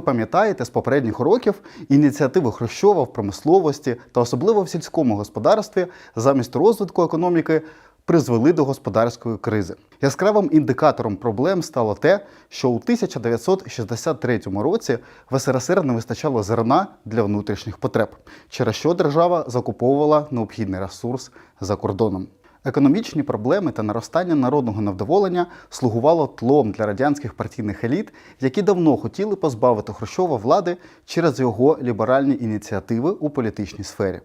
Пам'ятаєте, з попередніх років ініціативи Хрущова в промисловості та особливо в сільському господарстві замість розвитку економіки призвели до господарської кризи. Яскравим індикатором проблем стало те, що у 1963 році в СРСР не вистачало зерна для внутрішніх потреб, через що держава закуповувала необхідний ресурс за кордоном. Економічні проблеми та наростання народного невдоволення слугувало тлом для радянських партійних еліт, які давно хотіли позбавити Хрущова влади через його ліберальні ініціативи у політичній сфері.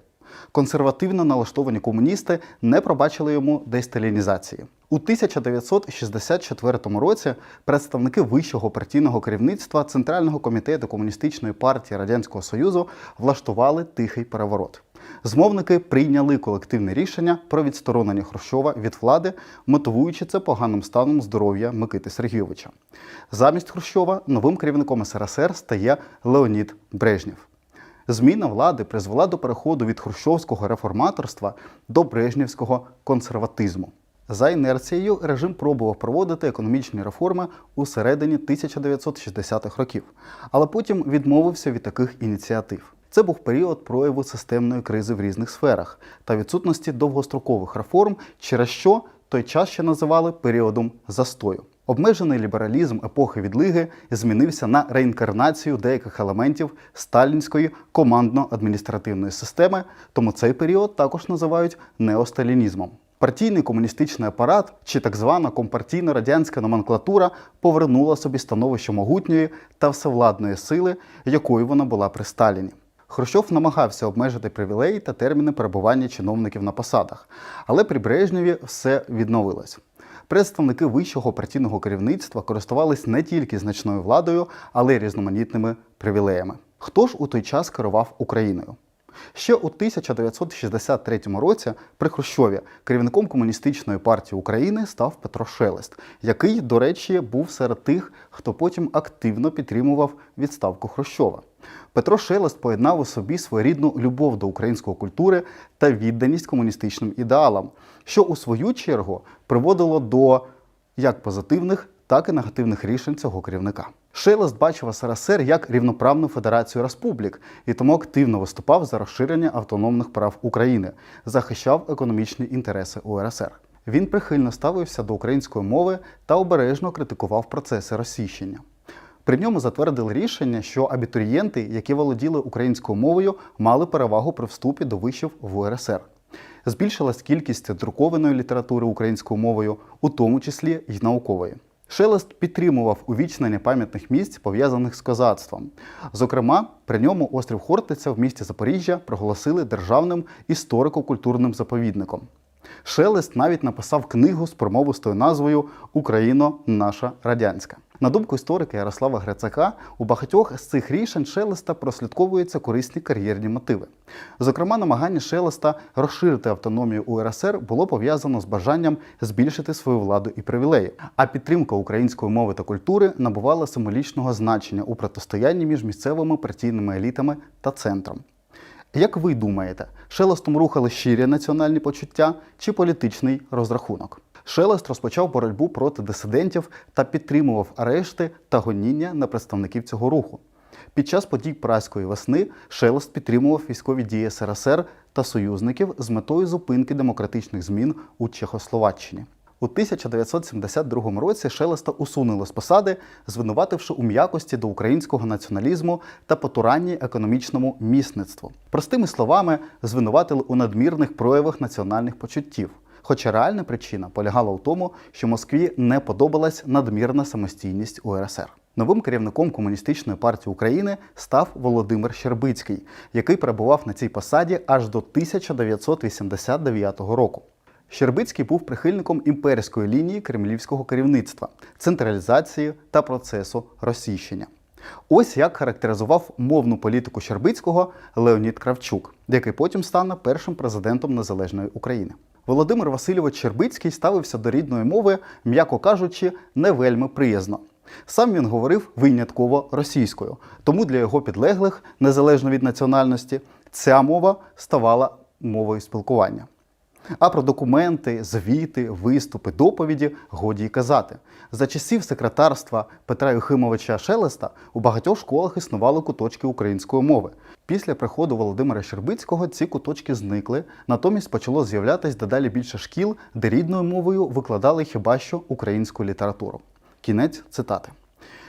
Консервативно налаштовані комуністи не пробачили йому десталінізації. У 1964 році представники вищого партійного керівництва Центрального комітету Комуністичної партії Радянського Союзу влаштували тихий переворот. Змовники прийняли колективне рішення про відсторонення Хрущова від влади, мотивуючи це поганим станом здоров'я Микити Сергійовича. Замість Хрущова новим керівником СРСР стає Леонід Брежнєв. Зміна влади призвела до переходу від хрущовського реформаторства до брежнівського консерватизму. За інерцією режим пробував проводити економічні реформи у середині 1960-х років, але потім відмовився від таких ініціатив. Це був період прояву системної кризи в різних сферах та відсутності довгострокових реформ, через що той час ще називали періодом застою. Обмежений лібералізм епохи відлиги змінився на реінкарнацію деяких елементів сталінської командно-адміністративної системи, тому цей період також називають неосталінізмом. Партійний комуністичний апарат чи так звана компартійно-радянська номенклатура повернула собі становище могутньої та всевладної сили, якою вона була при Сталіні. Хрущов намагався обмежити привілеї та терміни перебування чиновників на посадах, але при Брежневі все відновилось. Представники вищого партійного керівництва користувались не тільки значною владою, але й різноманітними привілеями. Хто ж у той час керував Україною? Ще у 1963 році при Хрущові керівником комуністичної партії України став Петро Шелест, який, до речі, був серед тих, хто потім активно підтримував відставку Хрущова. Петро Шелест поєднав у собі своєрідну любов до української культури та відданість комуністичним ідеалам, що у свою чергу приводило до як позитивних, так і негативних рішень цього керівника. Шелест бачив СРСР як рівноправну федерацію республік і тому активно виступав за розширення автономних прав України, захищав економічні інтереси УРСР. Він прихильно ставився до української мови та обережно критикував процеси російщення. При ньому затвердили рішення, що абітурієнти, які володіли українською мовою, мали перевагу при вступі до вишів в УРСР. Збільшилась кількість друкованої літератури українською мовою, у тому числі й наукової. Шелест підтримував увічнення пам'ятних місць, пов'язаних з козацтвом. Зокрема, при ньому острів Хортиця в місті Запоріжжя проголосили державним історико-культурним заповідником. Шелест навіть написав книгу з промовистою назвою Україно наша радянська. На думку історика Ярослава Грицака, у багатьох з цих рішень Шелеста прослідковуються корисні кар'єрні мотиви. Зокрема, намагання Шелеста розширити автономію УРСР було пов'язано з бажанням збільшити свою владу і привілеї. А підтримка української мови та культури набувала символічного значення у протистоянні між місцевими партійними елітами та центром. Як ви думаєте, шелестом рухали щирі національні почуття чи політичний розрахунок? Шелест розпочав боротьбу проти дисидентів та підтримував арешти та гоніння на представників цього руху. Під час подій Праської весни Шелест підтримував військові дії СРСР та союзників з метою зупинки демократичних змін у Чехословаччині. У 1972 році Шелеста усунули з посади, звинувативши у м'якості до українського націоналізму та потуранні економічному місництву. Простими словами, звинуватили у надмірних проявах національних почуттів. Хоча реальна причина полягала в тому, що Москві не подобалась надмірна самостійність УРСР. Новим керівником комуністичної партії України став Володимир Щербицький, який перебував на цій посаді аж до 1989 року. Щербицький був прихильником імперської лінії кремлівського керівництва, централізації та процесу російщення. Ось як характеризував мовну політику Щербицького Леонід Кравчук, який потім стане першим президентом Незалежної України. Володимир Васильович Щербицький ставився до рідної мови, м'яко кажучи, не вельми приязно. Сам він говорив винятково російською, тому для його підлеглих, незалежно від національності, ця мова ставала мовою спілкування. А про документи, звіти, виступи, доповіді годі й казати. За часів секретарства Петра Юхимовича Шелеста у багатьох школах існували куточки української мови. Після приходу Володимира Щербицького ці куточки зникли, натомість почало з'являтись дедалі більше шкіл, де рідною мовою викладали хіба що українську літературу. Кінець цитати.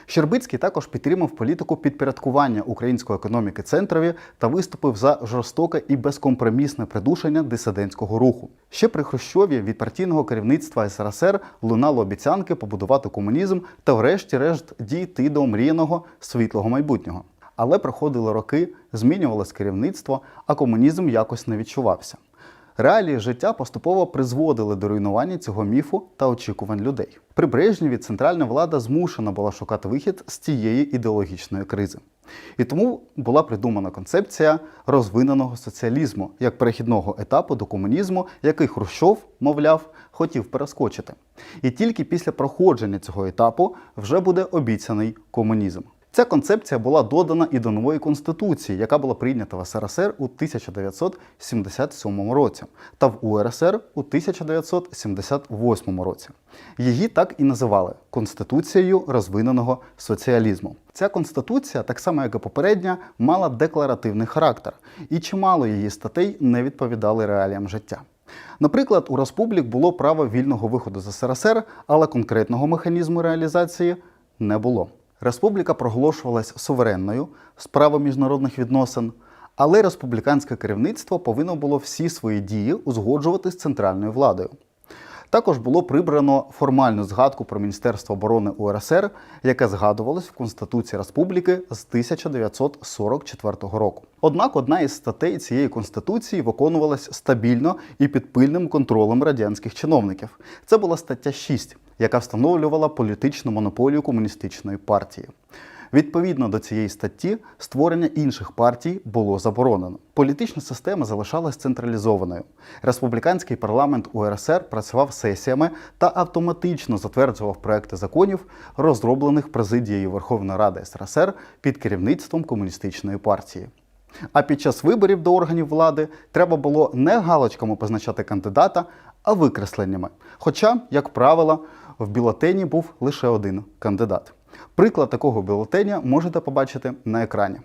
Щербицький також підтримав політику підпорядкування української економіки центрові та виступив за жорстоке і безкомпромісне придушення дисидентського руху. Ще при Хрущові від партійного керівництва СРСР лунало обіцянки побудувати комунізм та, врешті-решт, дійти до омріяного світлого майбутнього. Але проходили роки, змінювалось керівництво, а комунізм якось не відчувався. Реалії життя поступово призводили до руйнування цього міфу та очікувань людей. При Брежнєві центральна влада змушена була шукати вихід з цієї ідеологічної кризи. І тому була придумана концепція розвиненого соціалізму як перехідного етапу до комунізму, який Хрущов, мовляв, хотів перескочити. І тільки після проходження цього етапу вже буде обіцяний комунізм. Ця концепція була додана і до нової конституції, яка була прийнята в СРСР у 1977 році, та в УРСР у 1978 році. Її так і називали Конституцією розвиненого соціалізму. Ця конституція, так само як і попередня, мала декларативний характер, і чимало її статей не відповідали реаліям життя. Наприклад, у республік було право вільного виходу з СРСР, але конкретного механізму реалізації не було. Республіка проголошувалась суверенною з правом міжнародних відносин, але республіканське керівництво повинно було всі свої дії узгоджувати з центральною владою. Також було прибрано формальну згадку про Міністерство оборони УРСР, яке згадувалось в Конституції Республіки з 1944 року. Однак одна із статей цієї конституції виконувалась стабільно і під пильним контролем радянських чиновників. Це була стаття 6, яка встановлювала політичну монополію комуністичної партії. Відповідно до цієї статті, створення інших партій було заборонено. Політична система залишалась централізованою. Республіканський парламент УРСР працював сесіями та автоматично затверджував проекти законів, розроблених президією Верховної Ради СРСР під керівництвом комуністичної партії. А під час виборів до органів влади треба було не галочками позначати кандидата, а викресленнями. Хоча, як правило, в бюлетені був лише один кандидат. Приклад такого бюлетеня можете побачити на екрані.